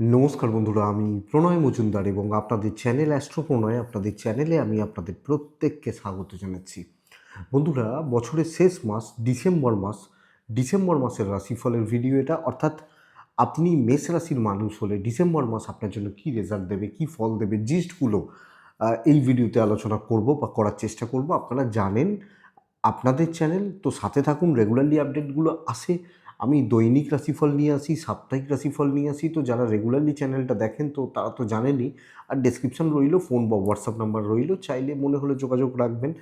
নমস্কার বন্ধুরা, আমি প্রণয় মজুমদার এবং আপনাদের চ্যানেল অ্যাস্ট্রো প্রণয় আপনাদের চ্যানেলে আমি আপনাদের প্রত্যেককে স্বাগত জানাচ্ছি। বন্ধুরা, বছরের শেষ মাস ডিসেম্বর মাস, ডিসেম্বর মাসের রাশিফলের ভিডিও এটা। অর্থাৎ আপনি মেষ রাশির মানুষ হলে ডিসেম্বর মাস আপনার জন্য কী রেজাল্ট দেবে, কী ফল দেবে জিস্টগুলো এই ভিডিওতে আলোচনা করব বা করার চেষ্টা করব। আপনারা জানেন, আপনাদের চ্যানেল, তো সাথে থাকুন রেগুলারলি আপডেটগুলো আসে। আমি দৈনিক রাশিফল নিয়ে আসি, সাপ্তাহিক রাশিফল নিয়ে আসি, তো যারা রেগুলারলি চ্যানেলটা দেখেন তো তারা তো জানেনই। আর ডেসক্রিপশন রইল ফোন বা হোয়াটসঅ্যাপ নাম্বার রইল, চাইলে মনে হলে যোগাযোগ রাখবেন।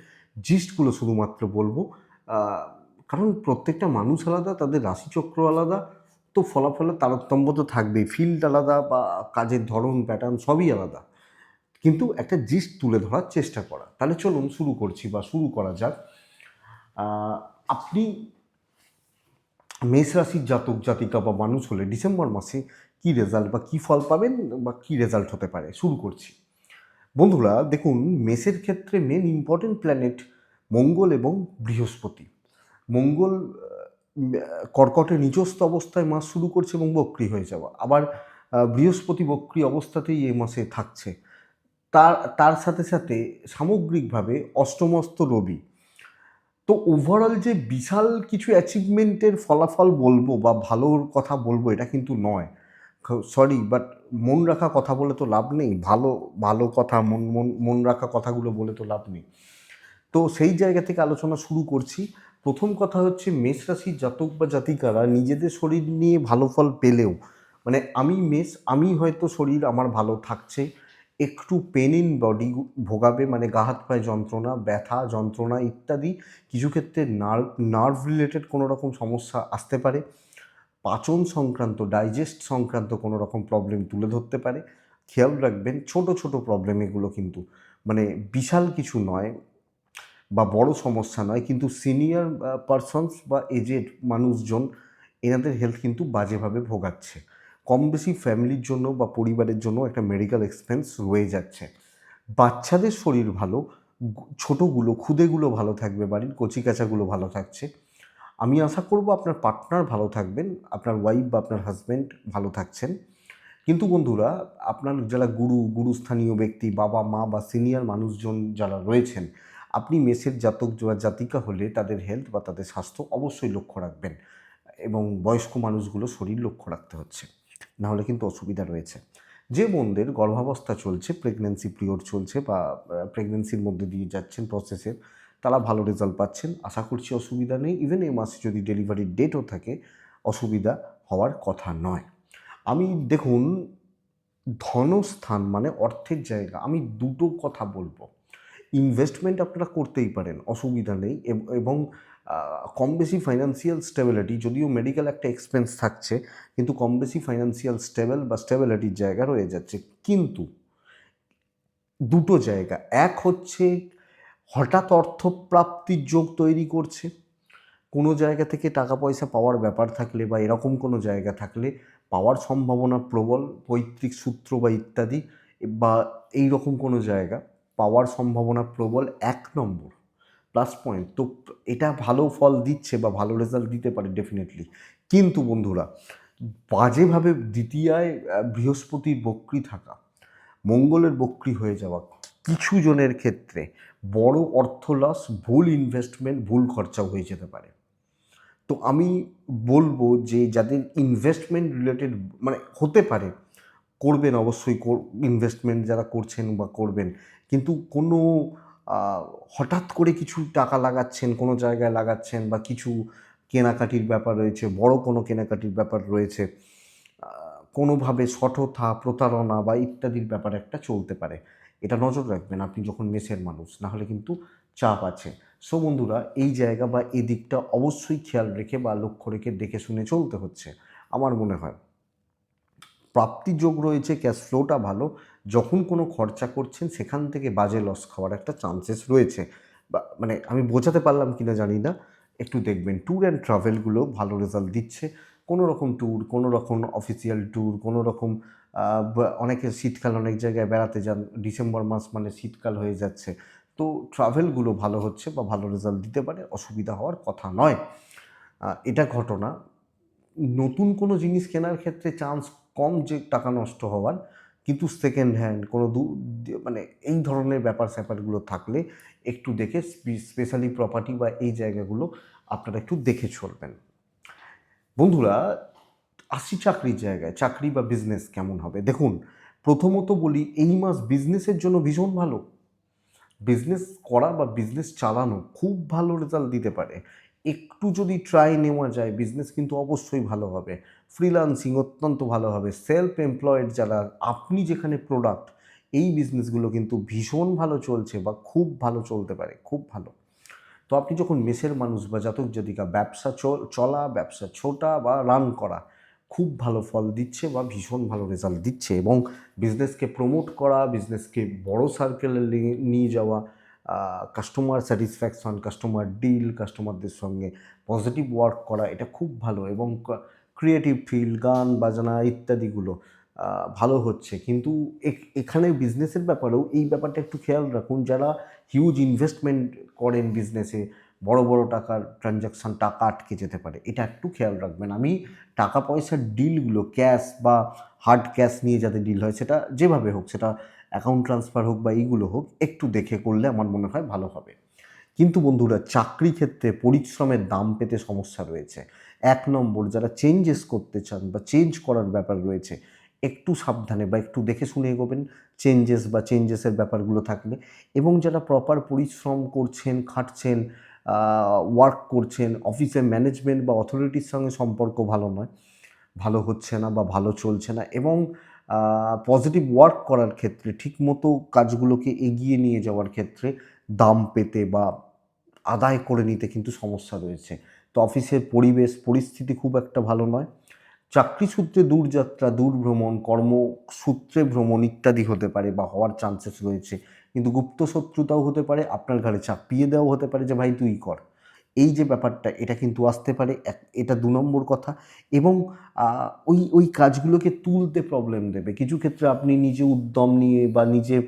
জিস্টগুলো শুধুমাত্র বলব। কারণ প্রত্যেকটা মানুষ আলাদা, তাদের রাশিচক্র আলাদা, তো ফলাফলের তারতম্য তো থাকবেই। ফিল্ড আলাদা বা কাজের ধরন প্যাটার্ন সবই আলাদা। কিন্তু একটা জিস্ট তুলে ধরার চেষ্টা করা। তাহলে চলুন শুরু করছি বা শুরু করা যাক। আপনি মেষ রাশির জাতক, জাতিকা বা মানুষ হলে ডিসেম্বর মাসে কি রেজাল্ট বা কি ফল পাবেন বা কি রেজাল্ট হতে পারে? শুরু করছি। বন্ধুরা, দেখুন, মেষের ক্ষেত্রে মেন ইম্পর্টেন্ট প্ল্যানেট মঙ্গল এবং বৃহস্পতি। মঙ্গল কর্কটে নিজস্ব অবস্থায় মাস শুরু করছে এবং বক্রি হয়ে যাওয়া। আবার বৃহস্পতি বক্রি অবস্থাতেই এই মাসে থাকছে। তার তার সাথে সাথে সামগ্রিকভাবে অষ্টমস্ত রবি। তো ওভারঅল যে বিশাল কিছু অ্যাচিভমেন্টের ফলাফল বলব বা ভালোর কথা বলব, এটা কিন্তু নয়। সরি বাট মন রাখা কথা বলে তো লাভ নেই। ভালো ভালো কথা, মন মন মন রাখা কথাগুলো বলে তো লাভ নেই। তো সেই জায়গা থেকে আলোচনা শুরু করছি। প্রথম কথা হচ্ছে মেষ রাশির জাতক বা জাতিকারা নিজেদের শরীর নিয়ে ভালো ফল পেলেও মানে আমি মেষ, আমি হয়তো শরীর আমার ভালো থাকছে একটু পেন ইন বডি ভোগাবে মানে গা হাত পায়ে যন্ত্রণা, ব্যথা, যন্ত্রণা ইত্যাদি, কিছু ক্ষেত্রে নার্ভ নার্ভ রিলেটেড কোনো রকম সমস্যা আসতে পারে। পাচন সংক্রান্ত ডাইজেস্ট সংক্রান্ত কোনো রকম প্রবলেম তুলে ধরতে পারে। খেয়াল রাখবেন, ছোট ছোট প্রবলেম এগুলো কিন্তু মানে বিশাল কিছু নয় বা বড় সমস্যা নয়, কিন্তু সিনিয়র পারসনস বা এজেড মানুষজন এনাদের হেলথ কিন্তু বাজেভাবে ভোগাচ্ছে। কম বেশি ফ্যামিলির জন্য বা পরিবারের জন্য একটা মেডিকেল এক্সপেন্স রয়ে যাচ্ছে। বাচ্চাদের শরীর ভালো ছোটোগুলো, খুদেগুলো ভালো থাকবে, বাড়ির কচিকাচাগুলো ভালো থাকছে। আমি আশা করব আপনার পার্টনার ভালো থাকবেন, আপনার ওয়াইফ বা আপনার হাজব্যান্ড ভালো থাকছেন। কিন্তু বন্ধুরা, আপনার যারা গুরু, গুরুস্থানীয় ব্যক্তি, বাবা, মা বা সিনিয়র মানুষজন যারা রয়েছেন, আপনি মেসের জাতক বা জাতিকা হলে তাদের হেলথ বা তাদের স্বাস্থ্য অবশ্যই লক্ষ্য রাখবেন। এবং বয়স্ক মানুষগুলো শরীর লক্ষ্য রাখতে হচ্ছে। নাহলে কিন্তু অসুবিধা রয়েছে। যে বোনদের গর্ভাবস্থা চলছে প্রেগনেন্সি পিরিয়ড চলছে বা প্রেগনেন্সির মধ্যে দিয়ে যাচ্ছেন প্রসেসের তারা ভালো রেজাল্ট পাচ্ছেন। আশা করছি অসুবিধা নেই। ইভেন এই মাসে যদি ডেলিভারির ডেটও থাকে, অসুবিধা হওয়ার কথা নয়। আমি দেখুন, ধনস্থান মানে অর্থের জায়গা। আমি দুটো কথা বলব। ইনভেস্টমেন্ট আপনারা করতেই পারেন, অসুবিধা নেই। এবং কম বেশি ফাইন্যান্সিয়াল স্টেবিলিটি যদিও মেডিকেল একটা এক্সপেন্স থাকছে, কিন্তু কম বেশি ফাইন্যান্সিয়াল স্টেবল বা স্টেবিলিটির জায়গা রয়ে যাচ্ছে। কিন্তু দুটো জায়গা, এক হচ্ছে হঠাৎ অর্থপ্রাপ্তির যোগ তৈরি করছে, কোনো জায়গা থেকে টাকা পয়সা পাওয়ার ব্যাপার থাকলে বা এরকম কোনো জায়গা থাকলে পাওয়ার সম্ভাবনা প্রবল, পৈতৃক সূত্র বা ইত্যাদি, বা এই রকম কোনো জায়গা পাওয়ার সম্ভাবনা প্রবল এক নম্বর। প্লাস পয়েন্ট তো এটা ভালো ফল দিচ্ছে বা ভালো রেজাল্ট দিতে পারে ডেফিনেটলি কিন্তু বন্ধুরা, বাজেভাবে দ্বিতীয়ায় বৃহস্পতির বক্রি থাকা, মঙ্গলের বক্রি হয়ে যাওয়া কিছু জনের ক্ষেত্রে বড় অর্থ লস ভুল ইনভেস্টমেন্ট ভুল খরচাও হয়ে যেতে পারে। তো আমি বলব যে যাদের ইনভেস্টমেন্ট রিলেটেড মানে হতে পারে, করবেন অবশ্যই ইনভেস্টমেন্ট যারা করছেন বা করবেন। কিন্তু কোনো হঠাৎ করে কিছু টাকা লাগাচ্ছেন, কোনো জায়গায় লাগাচ্ছেন বা কিছু কেনাকাটির ব্যাপার রয়েছে, বড় কোনো কেনাকাটির ব্যাপার রয়েছে কোনোভাবে সঠতা, প্রতারণা বা ইত্যাদির ব্যাপার একটা চলতে পারে। এটা নজর রাখবেন আপনি যখন মেসের মানুষ, না হলে কিন্তু চাপ আছে। সো বন্ধুরা, এই জায়গা বা এই দিকটা অবশ্যই খেয়াল রেখে বা লক্ষ্য রেখে দেখে শুনে চলতে হচ্ছে, আমার মনে হয়। প্রাপ্তির যোগ রয়েছে, ক্যাশ ফ্লোটা ভালো যখন কোনো খরচা করছেন, সেখান থেকে বাজে লস খাওয়ার একটা চান্সেস রয়েছে। মানে আমি বোঝাতে পারলাম কিনা জানি না। একটু দেখবেন ট্যুর অ্যান্ড ট্রাভেলগুলো ভালো রেজাল্ট দিচ্ছে। কোনো রকম ট্যুর কোনো রকম অফিসিয়াল ট্যুর কোনো রকম অনেকে শীতকাল অনেক জায়গায় বেড়াতে যান। ডিসেম্বর মাস মানে শীতকাল হয়ে যাচ্ছে। তো ট্রাভেলগুলো ভালো হচ্ছে বা ভালো রেজাল্ট দিতে পারে, অসুবিধা হওয়ার কথা নয়। এটা ঘটনা। নতুন কোনো জিনিস কেনার ক্ষেত্রে চান্স কম যে টাকা নষ্ট হওয়ার। কিন্তু সেকেন্ড হ্যান্ড কোনো দু মানে এই ধরনের ব্যাপার স্যাপারগুলো থাকলে একটু দেখে স্পেশালি প্রপার্টি বা এই জায়গাগুলো আপনারা একটু দেখে চলবেন। বন্ধুরা, আসি চাকরির জায়গায়, চাকরি বা বিজনেস কেমন হবে? দেখুন, প্রথমত বলি এই মাস বিজনেসের জন্য ভীষণ ভালো। বিজনেস করা বা বিজনেস চালানো খুব ভালো রেজাল্ট দিতে পারে। একটু যদি ট্রাই নেওয়া যায় বিজনেস কিন্তু অবশ্যই ভালো হবে। ফ্রিলান্সিং অত্যন্ত ভালো হবে। সেলফ এমপ্লয়েড যারা, আপনি যেখানে প্রোডাক্ট এই বিজনেসগুলো কিন্তু ভীষণ ভালো চলছে বা খুব ভালো চলতে পারে, খুব ভালো। তো আপনি যখন মেসের মানুষ বা জাতক জাতিকা, ব্যবসা চল- চলা, ব্যবসা ছোটা বা রান করা, খুব ভালো ফল দিচ্ছে বা ভীষণ ভালো রেজাল্ট দিচ্ছে এবং বিজনেসকে প্রমোট করা বিজনেসকে বড় সার্কেলে নিয়ে যাওয়া কাস্টমার স্যাটিসফ্যাকশন কাস্টমার ডিল কাস্টমারদের সঙ্গে পজিটিভ ওয়ার্ক করা, এটা খুব ভালো এবং ক্রিয়েটিভ ফিল্ড গান, বাজনা ইত্যাদিগুলো ভালো হচ্ছে। কিন্তু এখানে বিজনেসের ব্যাপারেও এই ব্যাপারটা একটু খেয়াল রাখুন, যারা হিউজ ইনভেস্টমেন্ট করেন বিজনেসে বড় বড় টাকার ট্রানজাকশান টাকা আটকে যেতে পারে, এটা একটু খেয়াল রাখবেন। আমি টাকা পয়সার ডিলগুলো ক্যাশ বা হার্ড ক্যাশ নিয়ে যাতে ডিল হয়, সেটা যেভাবে হোক, সেটা অ্যাকাউন্ট ট্রান্সফার হোক বা এইগুলো হোক, একটু দেখে করলে আমার মনে হয় ভালো হবে। কিন্তু বন্ধুরা, চাকরি ক্ষেত্রে পরিশ্রমের দাম পেতে সমস্যা রয়েছে। এক নম্বর, যারা চেঞ্জেস করতে চান বা চেঞ্জ করার ব্যাপার রয়েছে, একটু সাবধানে বা একটু দেখে শুনে এগোবেন। চেঞ্জেস বা চেঞ্জেসের ব্যাপারগুলো থাকলে এবং যারা প্রপার পরিশ্রম করছেন, খাটছেন ওয়ার্ক করছেন অফিসের ম্যানেজমেন্ট বা অথরিটির সঙ্গে সম্পর্ক ভালো নয়, ভালো হচ্ছে না বা ভালো চলছে না এবং পজিটিভ ওয়ার্ক করার ক্ষেত্রে ঠিকমতো কাজগুলোকে এগিয়ে নিয়ে যাওয়ার ক্ষেত্রে দাম পেতে বা আদায় করে নিতে কিন্তু সমস্যা রয়েছে। তো অফিসের পরিবেশ, পরিস্থিতি খুব একটা ভালো নয়। চাকরি সূত্রে দূরযাত্রা দূর ভ্রমণ কর্মসূত্রে ভ্রমণ ইত্যাদি হতে পারে বা হওয়ার চান্সেস রয়েছে। কিন্তু গুপ্ত শত্রুতাও হতে পারে, আপনার ঘরে চাপিয়ে দেওয়াও হতে পারে যে, ভাই, তুই কর। এই যে ব্যাপারটা, এটা কিন্তু আসতে পারে, এক- এটা দু নম্বর কথা। এবং ওই ওই কাজগুলোকে তুলতে প্রবলেম দেবে। কিছু ক্ষেত্রে আপনি নিজে উদ্যম নিয়ে বা নিজে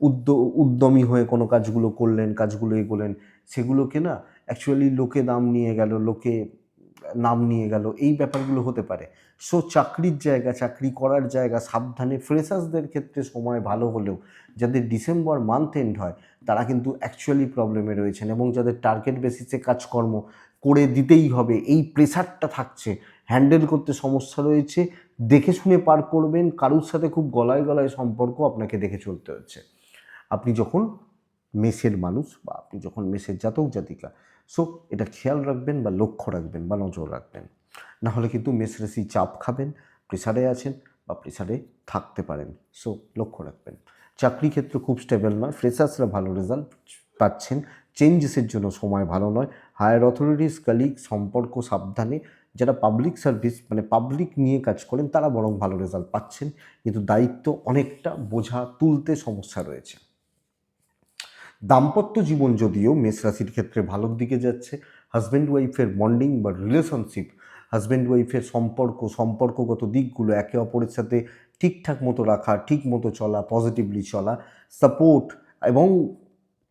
উদ্য, উদ্যমী হয়ে কোনো কাজগুলো করলেন, কাজগুলো এগোলেন, সেগুলোকে না অ্যাকচুয়ালি লোকে দাম নিয়ে গেল, লোকে নাম নিয়ে গেল, এই ব্যাপারগুলো হতে পারে। সো চাকরির জায়গা, চাকরি করার জায়গা, সাবধানে ফ্রেশার্সদের ক্ষেত্রে সময় ভালো হলেও যাদের ডিসেম্বর মান্থ এন্ড হয়, তারা কিন্তু অ্যাকচুয়ালি প্রবলেমে রয়েছেন এবং যাদের টার্গেট বেসিসে কাজকর্ম করে দিতেই হবে, এই প্রেশারটা থাকছে। হ্যান্ডেল করতে সমস্যা রয়েছে, দেখে শুনে পার করবেন, কারুর সাথে খুব গলায় গলায় সম্পর্ক আপনাকে দেখে চলতে হচ্ছে। আপনি যখন মেসের মানুষ বা আপনি যখন মেসের জাতক জাতিকা সো এটা খেয়াল রাখবেন বা লক্ষ্য রাখবেন বা নজর রাখবেন। না হলে কিন্তু মেস রেসি চাপ খাবেন, প্রেসারে আছেন বা প্রেসারে থাকতে পারেন। সো লক্ষ্য রাখবেন। চাকরি ক্ষেত্র খুব স্টেবল নয় ফ্রেশার্সরা ভালো রেজাল্ট পাচ্ছেন চেঞ্জেসের জন্য সময় ভালো নয়। হায়ার অথরিটিস কালিগ সম্পর্ক সাবধানে, যারা পাবলিক সার্ভিস মানে পাবলিক নিয়ে কাজ করেন, তারা বরং ভালো রেজাল্ট পাচ্ছেন। কিন্তু দায়িত্ব অনেকটা বোঝা, তুলতে সমস্যা রয়েছে। দাম্পত্য জীবন যদিও মেষ রাশির ক্ষেত্রে ভালোর দিকে যাচ্ছে হাজব্যান্ড ওয়াইফের বন্ডিং বা রিলেশনশিপ হাজব্যান্ড ওয়াইফের সম্পর্ক, সম্পর্কগত দিকগুলো একে অপরের সাথে ঠিকঠাক মতো রাখা, ঠিক মতো চলা পজিটিভলি চলা সাপোর্ট এবং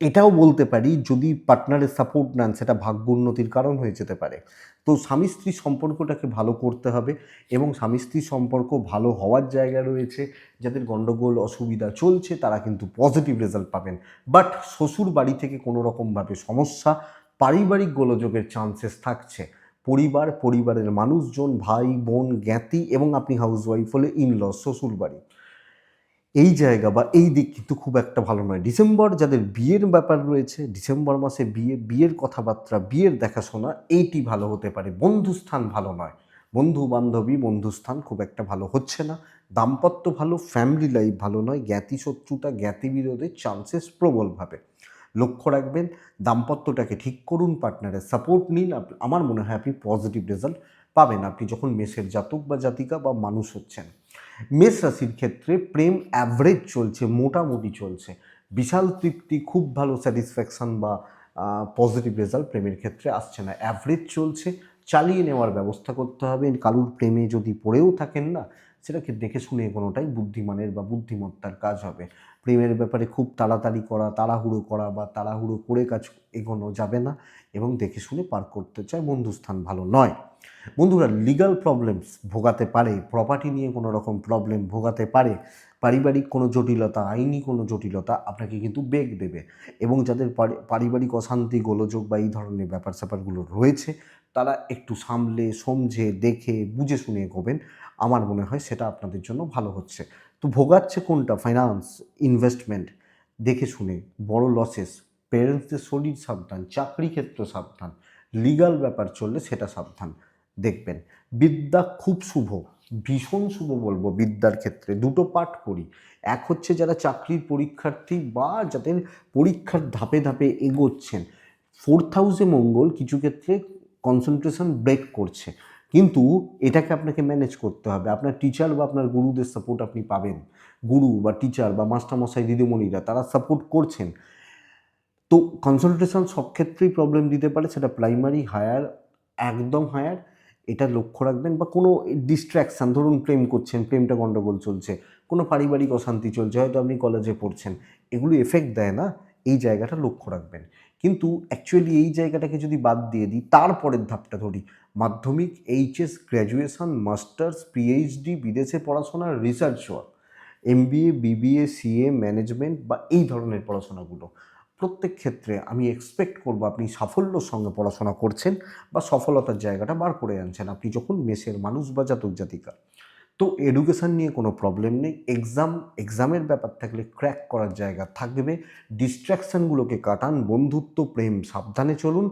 এটাও বলতে পারি যদি পার্টনারের সাপোর্ট নেন, সেটা ভাগ্য উন্নতির কারণ হয়ে যেতে পারে। তো স্বামী স্ত্রী সম্পর্কটাকে ভালো করতে হবে এবং স্বামী স্ত্রীর সম্পর্ক ভালো হওয়ার জায়গা রয়েছে। যাদের গণ্ডগোল অসুবিধা চলছে, তারা কিন্তু পজিটিভ রেজাল্ট পাবেন। বাট শ্বশুর বাড়ি থেকে কোনো রকমভাবে সমস্যা, পারিবারিক গোলযোগের চান্সেস থাকছে। পরিবার, পরিবারের মানুষজন, ভাই, বোন, জ্ঞাতি এবং আপনি হাউসওয়াইফ হলে ইনল শ্বশুর বাড়ি এই জায়গা বা এই দিক কিন্তু খুব একটা ভালো নয়। ডিসেম্বর যাদের বিয়ের ব্যাপার রয়েছে, ডিসেম্বর মাসে বিয়ে, বিয়ের কথাবার্তা, বিয়ের দেখাশোনা, এইটি ভালো হতে পারে। বন্ধুস্থান ভালো নয়। বন্ধু বান্ধবী বন্ধুস্থান খুব একটা ভালো হচ্ছে না। দাম্পত্য ভালো ফ্যামিলি লাইফ ভালো নয়। জ্ঞাতি শত্রুতা জ্ঞাতি বিরোধের চান্সেস প্রবলভাবে। লক্ষ্য রাখবেন, দাম্পত্যটাকে ঠিক করুন পার্টনারের সাপোর্ট নিন। আমার মনে হয় আপনি পজিটিভ রেজাল্ট পাবেন আপনি যখন মেসের জাতক বা জাতিকা বা মানুষ হচ্ছেন। মেষ রাশির ক্ষেত্রে প্রেম অ্যাভারেজ চলছে, মোটামুটি চলছে। বিশাল তৃপ্তি, খুব ভালো স্যাটিসফ্যাকশন বা পজিটিভ রেজাল্ট প্রেমের ক্ষেত্রে আসছে না। অ্যাভারেজ চলছে, চালিয়ে নেওয়ার ব্যবস্থা করতে হবে। কারুর প্রেমে যদি পড়েও থাকেন না, সেটাকে দেখে শুনে কোনোটাই বুদ্ধিমানের বা বুদ্ধিমত্তার কাজ হবে। প্রেমের ব্যাপারে খুব তাড়াতাড়ি করা, তাড়াহুড়ো করা বা তাড়াহুড়ো করে কাজ এগোনো যাবে না এবং দেখে শুনে পার করতে চায় বন্ধুস্থান ভালো নয়। বন্ধুরা লিগাল প্রবলেমস ভোগাতে পারে প্রপার্টি নিয়ে কোনো রকম প্রবলেম ভোগাতে পারে, পারিবারিক কোনো জটিলতা, আইনি কোনো জটিলতা আপনাকে কিন্তু বেগ দেবে এবং যাদের পারিবারিক অশান্তি, গোলযোগ বা এই ধরনের ব্যাপার স্যাপারগুলো রয়েছে, তারা একটু সামলে, সমঝে, দেখে, বুঝে শুনে এগোবেন। আমার মনে হয় সেটা আপনাদের জন্য ভালো হচ্ছে। তো ভোগাচ্ছে কোনটা? ফাইন্যান্স ইনভেস্টমেন্ট দেখে শুনে। বড় লসেস পেরেন্টসদের শরীর সাবধান, চাকরি ক্ষেত্র সাবধান লিগাল ব্যাপার চললে সেটা সাবধান দেখবেন। বিদ্যা খুব শুভ, ভীষণ শুভ বলব বিদ্যার ক্ষেত্রে। দুটো পাঠ করি। এক হচ্ছে যারা চাকরির পরীক্ষার্থী বা যাদের পরীক্ষার ধাপে ধাপে এগোচ্ছেন ফোর্থ হাউসে মঙ্গল কিছু ক্ষেত্রে কনসেন্ট্রেশন ব্রেক করছে। কিন্তু এটাকে আপনাকে ম্যানেজ করতে হবে। আপনার টিচার বা আপনার গুরুদের সাপোর্ট আপনি পাবেন। গুরু বা টিচার বা মাস্টারমশাই, দিদিমণিরা, তারা সাপোর্ট করছেন। তো কনসেন্ট্রেশন সব ক্ষেত্রেই প্রবলেম দিতে পারে। সেটা প্রাইমারি হায়ার একদম হায়ার এটা লক্ষ্য রাখবেন বা কোনো ডিস্ট্র্যাকশান ধরুন প্রেম করছেন, প্রেমটা গণ্ডগোল চলছে, কোনো পারিবারিক অশান্তি চলছে, হয়তো আপনি কলেজে পড়ছেন, এগুলো এফেক্ট দেয় না। এই জায়গাটা লক্ষ্য রাখবেন। কিন্তু অ্যাকচুয়ালি এই জায়গাটাকে যদি বাদ দিয়ে দিই, তারপরের ধাপটা ধরি। মাধ্যমিক এইচএস গ্র্যাজুয়েশন মাস্টার্স পিএইচডি বিদেশে পড়াশোনা research work MBA BBA CA management বা এই ধরনের পড়াশোনাগুলো। প্রত্যেক ক্ষেত্রে আমি এক্সপেক্ট করব আপনি সাফল্যর সঙ্গে পড়াশোনা করছেন বা সফলতার জায়গাটা বার করে আনছেন। আপনি যখন মেসের মানুষ বা জাতক জাতিকা তো এডুকেশান নিয়ে কোনো প্রবলেম নেই। এক্সাম এক্সামের ব্যাপার থাকলে ক্র্যাক করার জায়গা থাকবে। ডিস্ট্র্যাকশানগুলোকে কাটান, বন্ধুত্ব, প্রেম, সাবধানে চলুন।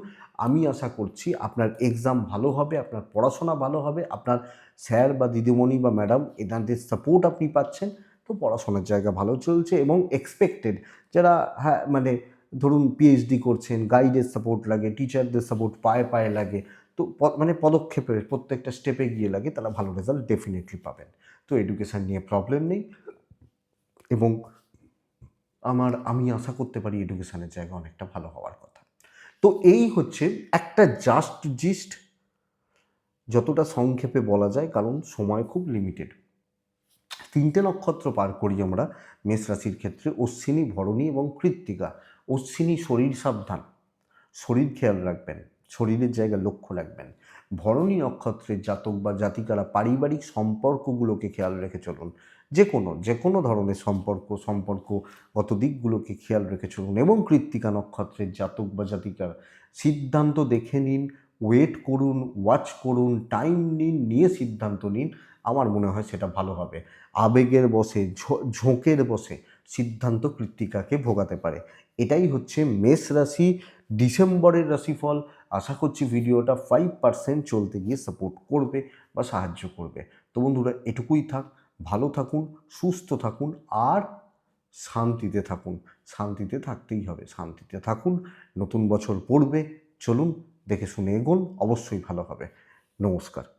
আমি আশা করছি আপনার এক্সাম ভালো হবে, আপনার পড়াশোনা ভালো হবে, আপনার স্যার বা দিদিমণি বা ম্যাডাম এনাদের সাপোর্ট আপনি পাচ্ছেন। তো পড়াশোনার জায়গা ভালো চলছে এবং এক্সপেক্টেড যারা হ্যাঁ মানে ধরুন পিএইচডি করছেন গাইডের সাপোর্ট লাগে টিচারদের সাপোর্ট পায়ে পায়ে লাগে তো মানে পদক্ষেপের প্রত্যেকটা স্টেপে গিয়ে লাগে, তারা ভালো রেজাল্ট ডেফিনেটলি পাবেন। তো এডুকেশান নিয়ে প্রবলেম নেই। এবং আমার, আমি আশা করতে পারি এডুকেশানের জায়গা অনেকটা ভালো হওয়ার কথা। তো এই হচ্ছে একটা জাস্ট জিস্ট যতটা সংক্ষেপে বলা যায়, কারণ সময় খুব লিমিটেড তিনটে নক্ষত্র পার করি আমরা মেষ রাশির ক্ষেত্রে, অশ্বিনী, ভরণী এবং কৃত্তিকা। অশ্বিনী শরীর সাবধান। শরীর খেয়াল রাখবেন। শরীরের জায়গায় লক্ষ্য রাখবেন। ভরণী নক্ষত্রের জাতক বা জাতিকারা পারিবারিক সম্পর্কগুলোকে খেয়াল রেখে চলুন। যে কোনো যে কোনো ধরনের সম্পর্ক, সম্পর্কগত দিকগুলোকে খেয়াল রেখে চলুন এবং কৃত্তিকা নক্ষত্রের জাতক বা জাতিকার সিদ্ধান্ত দেখে নিন, ওয়েট করুন, ওয়াচ করুন, টাইম নিন, নিয়ে সিদ্ধান্ত নিন, আমার মনে হয় সেটা ভালো হবে। আবেগের বসে ঝোঁকের বসে সিদ্ধান্ত কৃত্তিকাকে ভোগাতে পারে। এটাই হচ্ছে মেষ রাশি, ডিসেম্বরের রাশিফল আশা করছি ভিডিওটা ফাইভ পার্সেন্ট চলতে গিয়ে সাপোর্ট করবে বা সাহায্য করবে। তো বন্ধুরা, এটুকুই থাক, ভালো থাকুন, সুস্থ থাকুন আর শান্তিতে থাকুন। শান্তিতে থাকতেই হবে, শান্তিতে থাকুন, নতুন বছর পড়বে, চলুন দেখে শুনে এগোন, অবশ্যই ভালো হবে। নমস্কার।